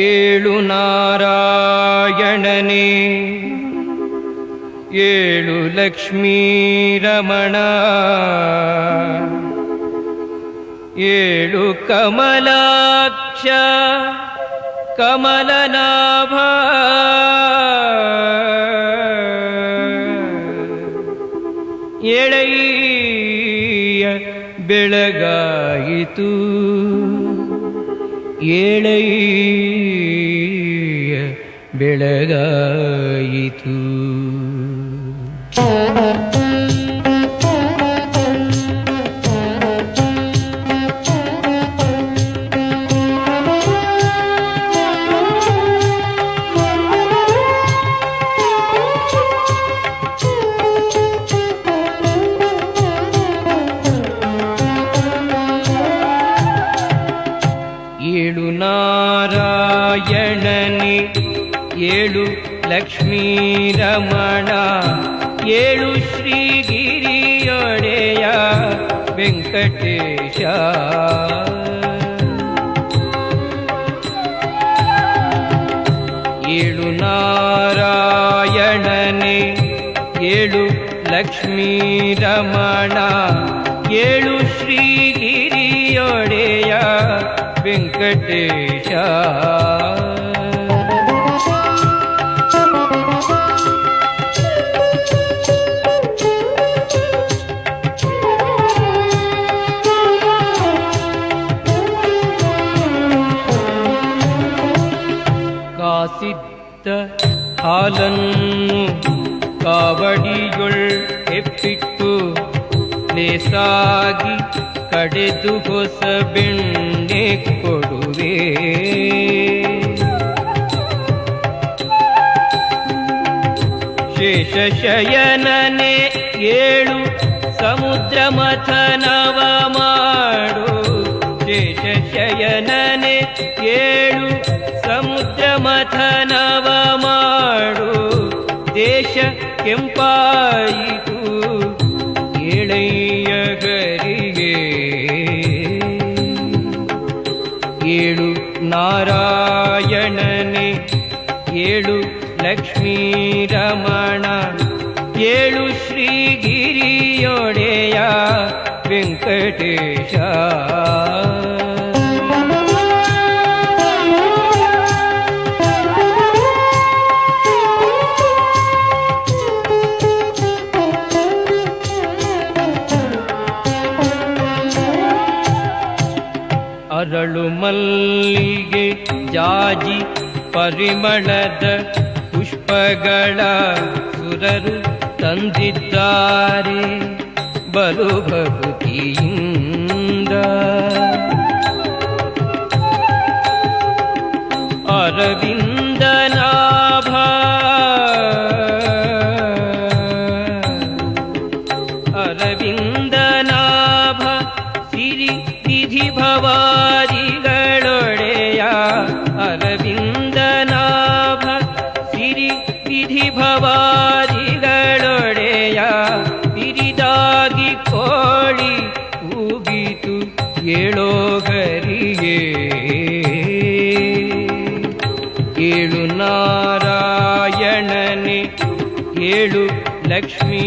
ಏಳು ನಾರಾಯಣನೇ. ಏಳು ಲಕ್ಷ್ಮೀ ರಮಣ. ಏಳು ಕಮಲಾಕ್ಷ ಕಮಲನಾಭ. ಎಳೆಯ ಬೆಳಗಾಯಿತು. ಏಳೆಯ ಬೆಳಗಾಯಿತು. ಏಳು ನಾರಾಯಣನೆ, ಏಳು ಲಕ್ಷ್ಮೀ ರಮಣ ಏಳು ಶ್ರೀಗಿರಿಯೊಡೆಯ ವೆಂಕಟೇಶ. ಏಳು ನಾರಾಯಣನೆ, ಏಳು ಲಕ್ಷ್ಮೀ ರಮಣ ಏಳು ಶ್ರೀಗಿರಿಯೊಡೆಯ ವೆಂಕಟೇಶ ಕಾಸಿದ್ದ ಹಾಲನ್ನು ಕಾವಡಿಯೊಳ್ ಎಪ್ಪಿಟ್ಟು ಲೇಸಾಗಿ ಕಡೆದು ಹೊಸ ಬೆಣ್ಣೆ ಕೊಡುವೆ. ಶೇಷಶಯನನೆ ಏಳು ಸಮುದ್ರ ಮಥನವ ಮಾಡು. ಶೇಷಶಯನನೆ ಏಳು ಸಮುದ್ರ ಮಥನವ ಮಾಡು. ದೇಶ ಕೆಂಪಾಯಿತು ಏಳು ನಾರಾಯಣನೆ ಏಳು ಲಕ್ಷ್ಮೀ ರಮಣ ಏಳು ಶ್ರೀಗಿರಿಯೊಡೆಯ ವೆಂಕಟೇಶ ಅರಳು ಮಲ್ಲಿಗೆ ಜಾಜಿ ಪರಿಮಳದ ಪುಷ್ಪಗಳ ಸುರರು ತಂದಿದ್ದಾರೆ ಬಲು ಭಕ್ತಿಯಿಂದ ಅರವಿಂದನಾಭ ಅರವಿಂದನಾಭ ಸಿರಿ ವಿಧಿ ಭವಾದಿಗಳೊಡೆಯ ಅರವಿಂದನಾಭ ಸಿರಿ ವಿಧಿ ಭವಾದಿಗಳೊಡೆಯ ಬಿರಿದಾಗಿ ಕೋಳಿ ಕೂಗಿತು ಏಳೋ ಗರಿಗೆ ಏಳು ನಾರಾಯಣನೆ, ಏಳು ಲಕ್ಷ್ಮೀ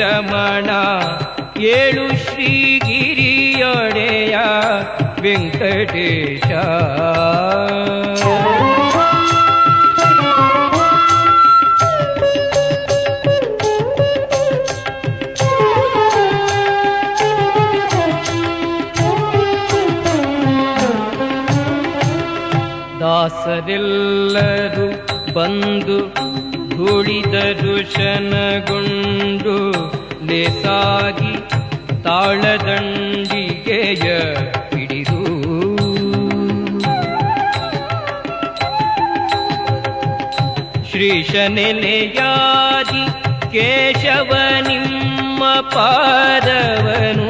ರಮಣ ಏಳು ವೆಂಕಟೇಶ. ದಾಸರೆಲ್ಲರೂ ಬಂದು ಧೂಳಿದರು ಶನಗೊಂಡು ಲೇಸಾಗಿ ತಾಳದಂಡಿಗೆಯ ಶ್ರೀಶ ನೆಲೆಯಾದಿ ಕೇಶವ ನಿಮ್ಮ ಪಾದವನು.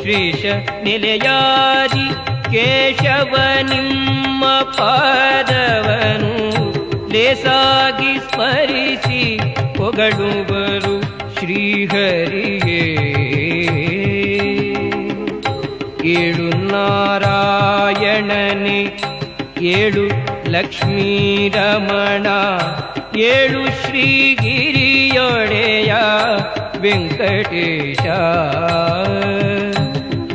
ಶ್ರೀಶ ನೆಲೆಯಾದಿ ಕೇಶವ ನಿಮ್ಮ ಪಾದವನು. ಲೇಸಾಗಿ ಸ್ಮರಿಸಿ ಹೊಗಳುವರು ಶ್ರೀಹರಿಯೇ. ಏಳು ನಾರಾಯಣನೆ, ಏಳು ಲಕ್ಷ್ಮೀ ರಮಣ ಏಳು ಶ್ರೀಗಿರಿಯೊಡೆಯ ವೆಂಕಟೇಶ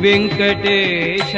ವೆಂಕಟೇಶ